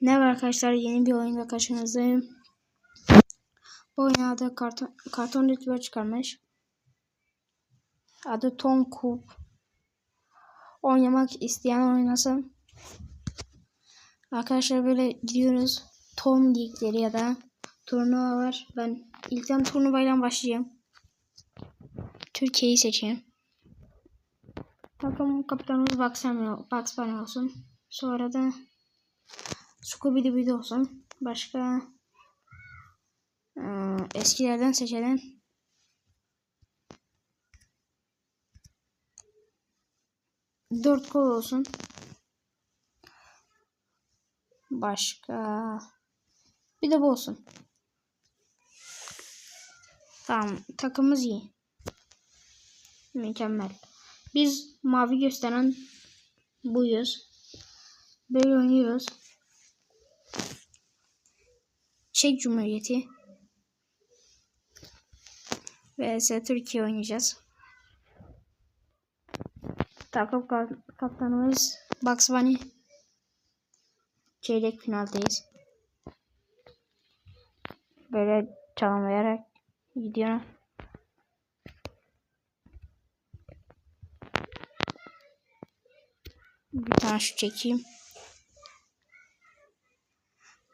Ne var arkadaşlar yeni bir oyunda karşınızdayım. Bu oyun adı karton, karton ritüel çıkarmış. Adı Tom Coop. Oynamak isteyen oynasın. Arkadaşlar böyle gidiyoruz. Tom League'leri ya da turnuva var. Ben ilkten turnuvayla başlayayım. Türkiye'yi seçeyim. Takım kaptanımız Bugs olsun. Sonra da Scooby Doo olsun. Başka ee, eskilerden seçelim. Dört kol olsun. Başka bir de bu olsun. Tamam takımımız iyi. Mükemmel. Biz mavi gösteren buyuz. Böyle oynuyoruz. Çek Cumhuriyeti vs Türkiye oynayacağız. Takım kaptanımız Bugs Bunny. Çeyrek finaldayız. Böyle çalamayarak gidiyor. Bir tane şu çekeyim.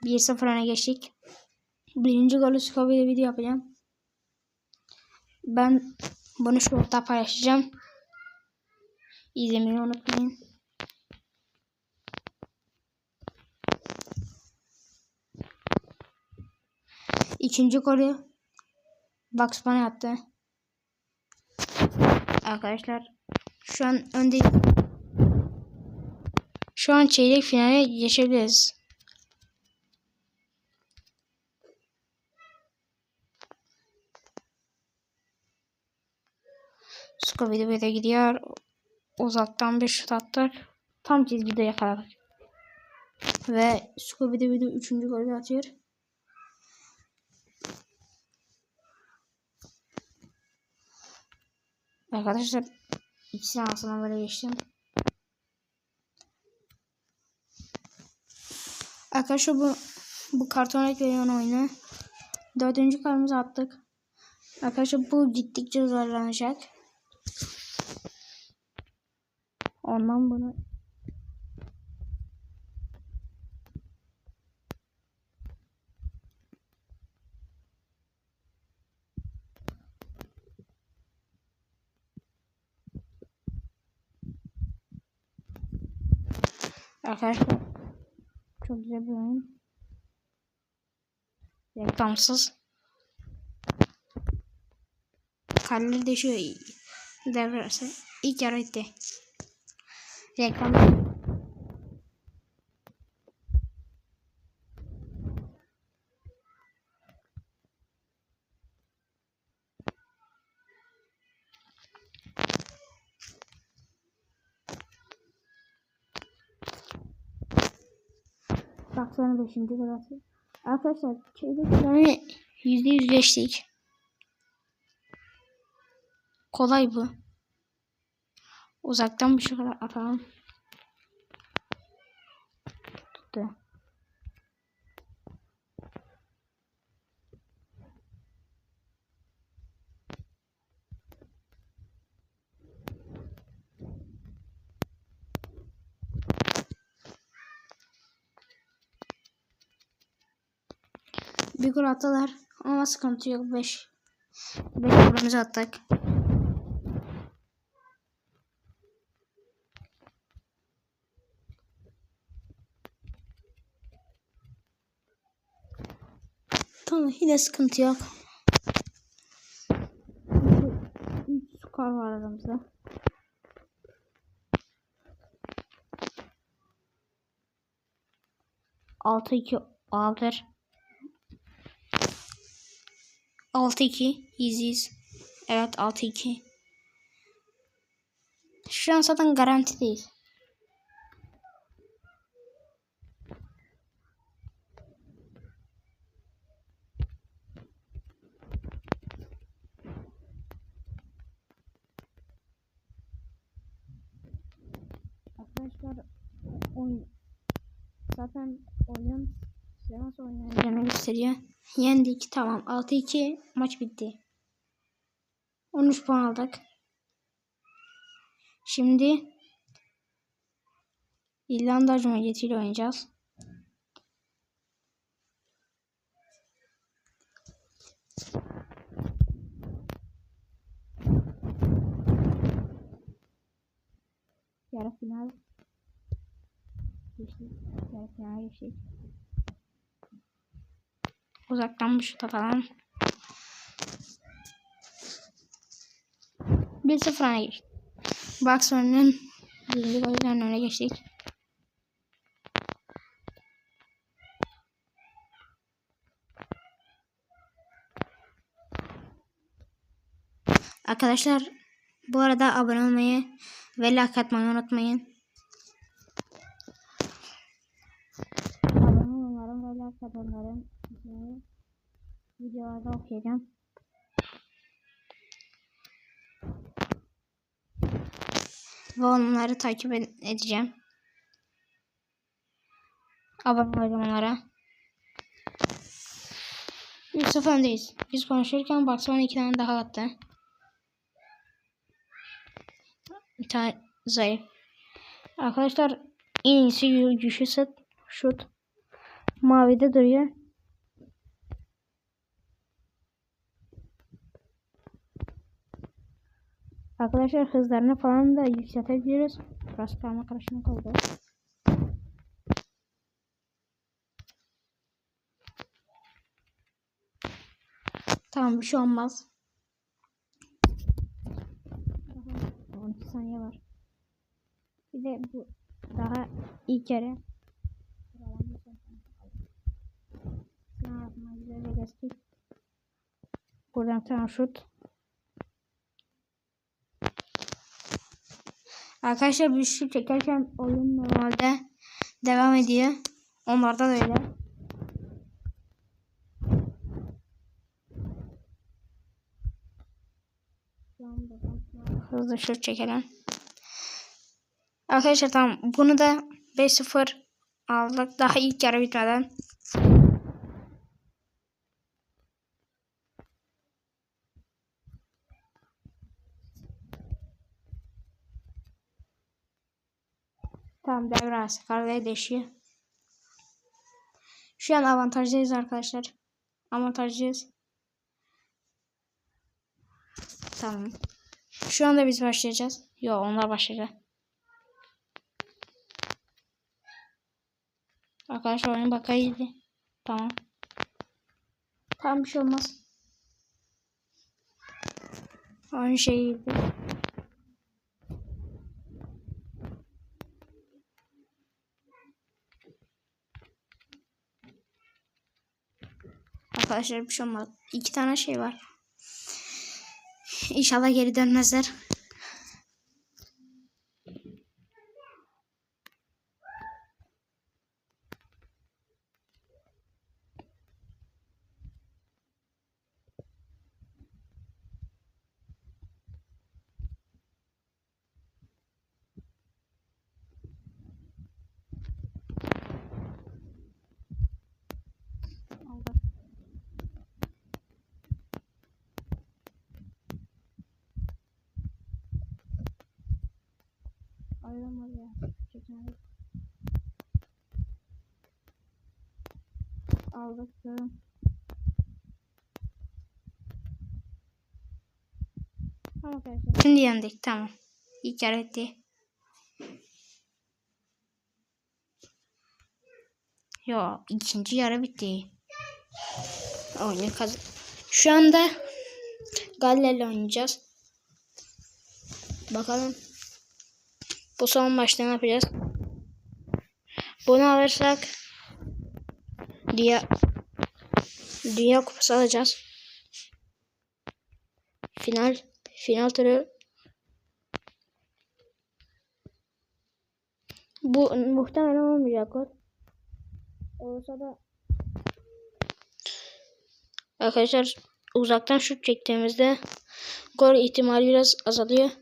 1-0 öne geçtik. Birinci golü Scooby'de video yapacağım. Ben bunu şurada paylaşacağım. İzlemeyi unutmayın. İkinci golü Bugs Bunny attı. Arkadaşlar şu an önde şu an çeyrek finale geçebiliriz. Scooby böyle gidiyor. Uzaktan bir şut attık. Tam çizgide yakaladık. Ve Scooby Doo üçüncü golü atıyor. Arkadaşlar ikisini aslında böyle geçtim. Arkadaşlar bu bu karton ekleyen oyunu dördüncü karımızı attık. Arkadaşlar bu gittikçe zorlanacak. Ondan bunu Arkadaşlar çok güzel bir oyun. Reklamsız. Kaleleri değişiyor. Devresi. İlk yarı bitti. Reklam. Bak sonra 5. sırası. Arkadaşlar çeyrek finale %100 geçtik. Kolay bu. Uzaktan bir şey kadar atalım. Tuttu. Bir gol attılar ama sıkıntı yok 5 5 golümüzü attık. Tamam yine sıkıntı yok. 3 skor var aramızda. Altı iki aldır. Altı iki iziz. Evet altı iki. Şu an zaten garantideyiz. Arkadaşlar oyun zaten oyun size nasıl oynayacağını gösteriyor. Yendik tamam 6-2 maç bitti. 13 puan aldık. Şimdi İrlanda Cumhuriyeti ile oynayacağız. Yarı final geçtik. Yarı final geçtik. Uzaktan bir şut atalım. 1-0 öne geçtik. Box önünün birinci golden öne geçtik. Arkadaşlar bu arada abone olmayı ve like atmayı unutmayın. Abone like atanların ismini videolarda okuyacağım. Ve onları takip ed- edeceğim. Abone olacağım onlara. Yusuf öndeyiz. Biz konuşurken Barcelona iki tane daha attı. Bir tane zayıf. Arkadaşlar en iyisi güçlü şut. Mavide duruyor. Arkadaşlar hızlarını falan da yükseltebiliriz. Biraz karma karışık oldu. Tamam bir şey olmaz. Daha 12 saniye var. Bir de bu daha ilk kere Sınav güzel geçtik. Buradan tamam şut. Arkadaşlar bir şut çekerken oyun normalde devam ediyor. Onlarda da öyle. Hızlı şut çekelim. Arkadaşlar tamam bunu da 5-0 aldık. Daha ilk yarı bitmeden. Tamam kararları değişiyor. Şu an avantajlıyız arkadaşlar. Avantajlıyız. Tamam. Şu anda biz başlayacağız. Yo onlar başlayacak. Arkadaşlar oyun bakaydı. Tamam. Tamam bir şey olmaz. Oyun şeyiydi. Arkadaşlar bir şey olmaz. İki tane şey var. İnşallah geri dönmezler. Ayrılmadı ya. Aldık. Tamam. Şimdi yendik tamam. İlk bitti. Yo ikinci yarı bitti. Oyunu. Şu anda Galler'le oynayacağız. Bakalım. Bu son maçta ne yapacağız? Bunu alırsak Dünya Dünya Kupası alacağız. Final final turu bu muhtemelen olmayacak o. Olsa da Arkadaşlar uzaktan şut çektiğimizde gol ihtimali biraz azalıyor.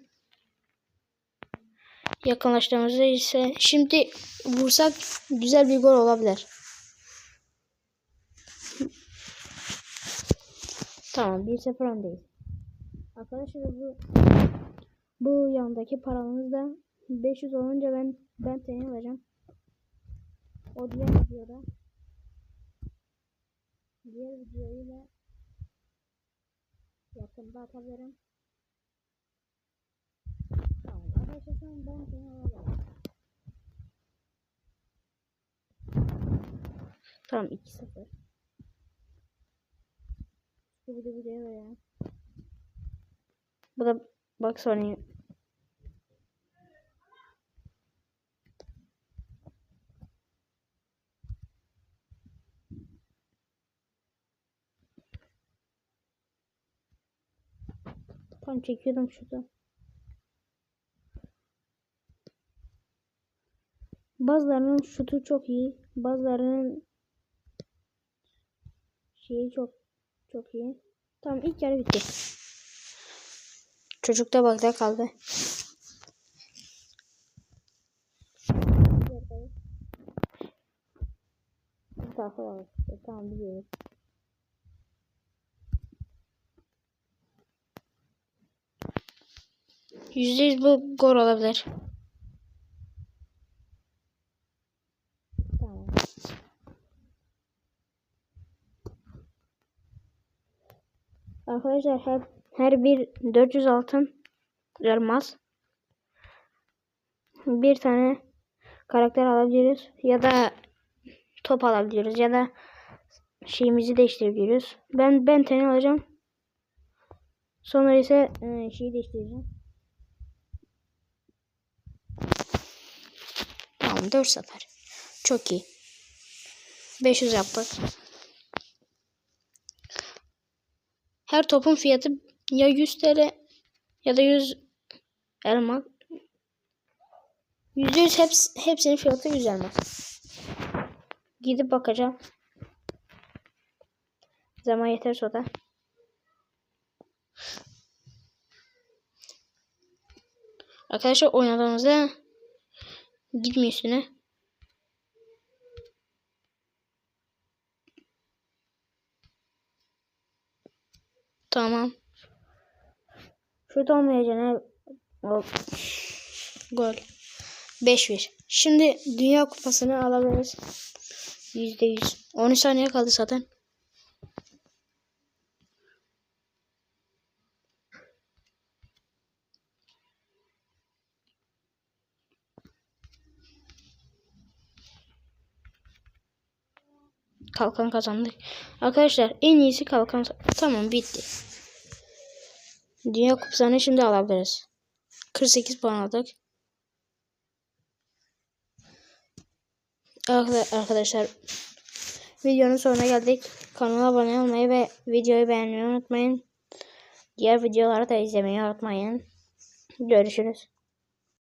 Yakınlaştığımızda ise şimdi vursak güzel bir gol olabilir. Tamam 1-0 öndeyiz. Arkadaşlar bu bu yandaki paramız da 500 olunca ben ben seni alacağım. O diğer videoda diğer videoyu da yakında atabilirim. Tamam an ben. Tamam 2-0. Bu video videoya verelim. Bu da bak Sony. Tam çekiyordum şurada. Bazılarının şutu çok iyi. Bazılarının şeyi çok çok iyi. Tamam ilk yarı bitti. Çocuk da bakta kaldı. Bak. Tamam biliyoruz. Yüzde yüz bu gol olabilir. Tamam. Arkadaşlar her, her bir 400 altın elmas. Bir tane karakter alabiliriz ya da top alabiliyoruz ya da şeyimizi değiştirebiliyoruz. Ben ben tane alacağım. Sonra ise e, şeyi değiştireceğim. Tamam 4 sefer. Çok iyi. 500 yaptık. Her topun fiyatı ya 100 TL ya da 100 elma. %100 hepsi, hepsinin fiyatı 100 elma. Gidip bakacağım. Zaman yeterse o da. Arkadaşlar oynadığımızda gitmiyor üstüne. Tamam. Şurada olmayacağını Gol. Gol. 5-1. Şimdi Dünya Kupası'nı alabiliriz. %100. 13 saniye kaldı zaten. Kalkan kazandık. Arkadaşlar en iyisi kalkan. Tamam bitti. Dünya kupasını şimdi alabiliriz. 48 puan aldık. Arkadaşlar videonun sonuna geldik. Kanala abone olmayı ve videoyu beğenmeyi unutmayın. Diğer videoları da izlemeyi unutmayın. Görüşürüz.